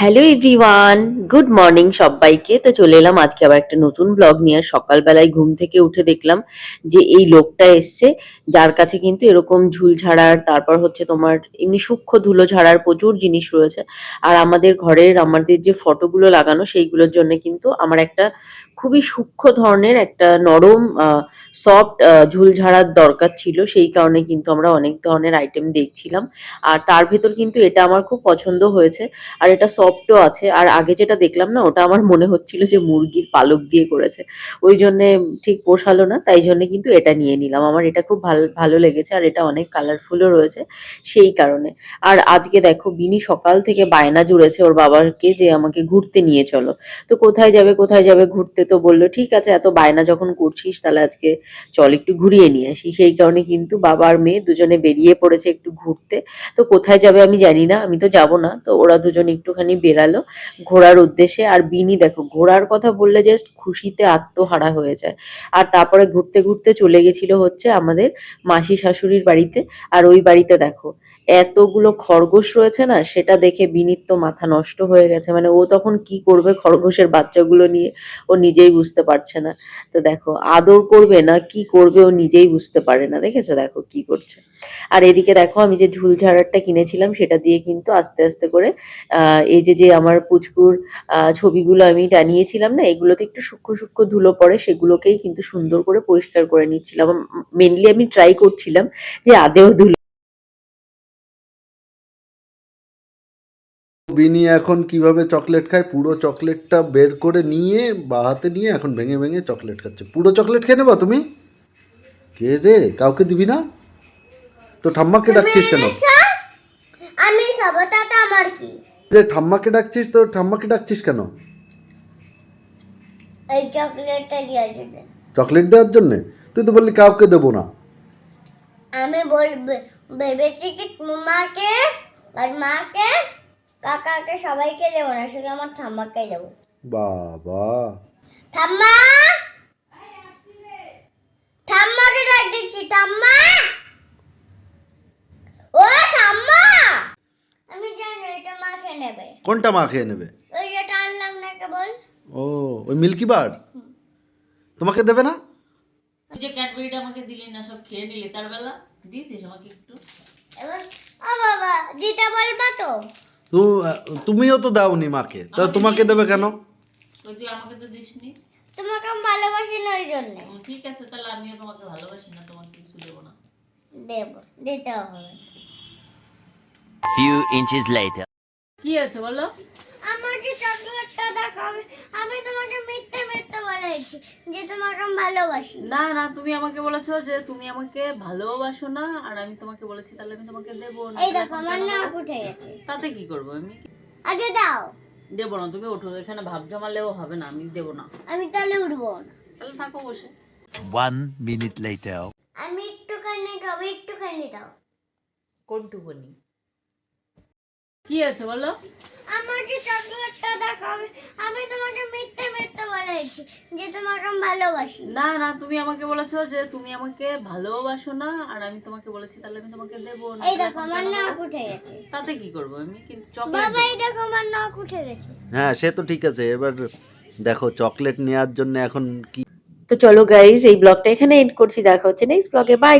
Hello everyone good morning সবাইকে। তো চলে এলাম আজকে আবার একটা নতুন ব্লগ নিয়ে। সকালবেলায় ঘুম থেকে উঠে দেখলাম যে এই লোকটা এসছে, যার কাছে কিন্তু এরকম ঝুল ঝাড়ার, তারপর হচ্ছে তোমার এমনি সূক্ষ্ম ধুলো ঝাড়ার প্রচুর জিনিস রয়েছে। আর আমাদের ঘরের আমাদের যে ফটোগুলো লাগানো, সেইগুলোর জন্য কিন্তু আমার একটা খুবই সূক্ষ্ম ধরনের একটা নরম সফট ঝুল ঝাড়ার দরকার ছিল। সেই কারণে কিন্তু আমরা অনেক ধরনের আইটেম দেখছিলাম। আর তার ভেতর কিন্তু এটা আমার খুব পছন্দ হয়েছে। আর এটা সফটও আছে। আর আগে যেটা দেখলাম না, ওটা আমার মনে হচ্ছিল যে মুরগির পালক দিয়ে করেছে। ওই জন্যে ঠিক পোষালো না, তাই জন্য কিন্তু এটা নিয়ে নিলাম। আমার এটা খুব ভালো ভালো লেগেছে আর এটা অনেক কালারফুলও রয়েছে সেই কারণে। আর আজকে দেখো, বিনি সকাল থেকে বায়না জুড়েছে ওর বাবাকে যে আমাকে ঘুরতে নিয়ে চলো। তো কোথায় যাবে কোথায় যাবে ঘুরতে তো বলল, ঠিক আছে, এত বায়না যখন করছিস, তাহলে আজকে চল একটু ঘুরিয়ে নিয়ে আসি। সেই কারণে কিন্তু বাবা আর মেয়ে দুজনে বেরিয়ে পড়েছে একটু ঘুরতে। তো কোথায় যাবে আমি জানি না, আমি তো যাব না। তো ওরা দুজন একটুখানি বেরালো ঘোরার উদ্দেশ্যে। আর বিনি, দেখো, ঘোরার কথা বললে জাস্ট খুশিতে আত্মহারা হয়ে যায়। আর তারপরে ঘুরতে ঘুরতে চলে গেছিল হচ্ছে আমাদের মাসি শাশুড়ির বাড়িতে। আর ওই বাড়িতে দেখো, এতগুলো খরগোশ রয়েছে না, সেটা দেখে বিনির তো মাথা নষ্ট হয়ে গেছে। মানে ও তখন কি করবে খরগোশের বাচ্চাগুলো নিয়ে? ও নিজেই বুঝতে পারছে না। তো দেখো, আদর করবে না, কি করবে ও নিজেই বুঝতে পারে না। দেখেছ? দেখো কি করছে। আর এদিকে দেখো, আমি যে ঝুল ঝাড়ারটা কিনেছিলাম, সেটা দিয়ে কিন্তু আস্তে আস্তে করে এই যে যে আমার পুচকুর ছবিগুলো আমি টানিয়েছিলাম না, এগুলোতে একটু সূক্ষ্ম সূক্ষ্ম ধুলো পড়ে, সেগুলোকেই কিন্তু সুন্দর করে পরিষ্কার করে নিচ্ছিলাম। মেনলি আমি ট্রাই করছিলাম যে আদেও ধুলো বিনি এখন কীভাবে চকলেট খায়? পুরো চকলেটটা বের করে নিয়ে বা হাতে নিয়ে এখন ভেঙে ভেঙে চকলেট খাচ্ছে। পুরো চকলেট খেয়ে নেবা তুমি? কে রে? কাউকে দিবি না? তো ঠাম্মাকে ডাকছিস কেন? আমি খাব তাতে আমার কি? যে ঠাম্মাকে ডাকছিস তো ঠাম্মাকে ডাকছিস কেন? এই চকলেটটা চকলেট দেওয়ার জন্যে? তুই তো বললি কাউকে দেবো না। আমি বলবে ভেবেছি কি তোমাকে আর মাকে কাকাকে সবাইকে দেবো না শুধু আমার ঠাম্মাকে দেবো। বাবা। ঠাম্মা! ঠাম্মাকে ডাক দিচ্ছি ঠাম্মা! ও ঠাম্মা! আমি জানি এটা মাকে নেবে। কোনটা মা খেয়ে নেবে? ওই যেটা আনলাম না কেবল ও ওই মিল্কি বার? তোমাকে দেবে না? তুই যে ক্যাডবেরিটা আমাকে দিলি না সব খেয়ে নিলি তার বেলা দিয়েছিস আমাকে একটু। এবার ও বাবা দিতে বলবা তো? তুমিও তো দাওনি মাকে। তা তোমাকে দেবে কেন? তুই আমাকে তো দিসনি। তোমাকে আমি ভালোবাসি না ওই জন্য। ঠিক আছে তাহলে আমিও তোমাকে ভালোবাসি না তোমাকে কিছু দেব না। দেব দিতে হবে। Few inches later. কি আছে বলো? আমাকে চকলেটটা দেখো আমি আমি তোমাকে বলেছি যে তোমাকে আমি ভালোবাসি। না না তুমি আমাকে বলেছ যে তুমি আমাকে ভালোবাসো না আর আমি তোমাকে বলেছি তাহলে আমি তোমাকে দেবো না। এই দেখো আমার কেন নাক উঠে গেছে। তাতে কি করব? আমি আগে দাও। দেবো না তুমি ওঠো এখানে ভাব জমালেও হবে না আমি দেবো না। আমি তাহলে উঠবো না। তাহলে থাকো বসে। One minute later. আমি একটুখানি খাব একটুখানি দাও। কোনটুকুনি কি আছে বলো? আমাকে চকলেটটা দেখো আমি আমি তোমাকে মিথ্যে যে তোমাকে আমি ভালোবাসি। না না তুমি আমাকে বলেছ যে তুমি আমাকে ভালোবাসো না আর আমি তোমাকে বলেছি তাহলে আমি তোমাকে দেবো না। এই দেখো আমার নাক উঠে গেছে। তাতে কি করব? আমি কিন্তু চকলেট বাবা এই দেখো আমার নাক উঠে গেছে। হ্যাঁ সে তো ঠিক আছে। এবার দেখো চকলেট নেওয়ার জন্য এখন কি তো চলো গাইজ এই ব্লগটা এখানে এন্ড করছি। দেখা হচ্ছে নেক্সট ব্লগে বাই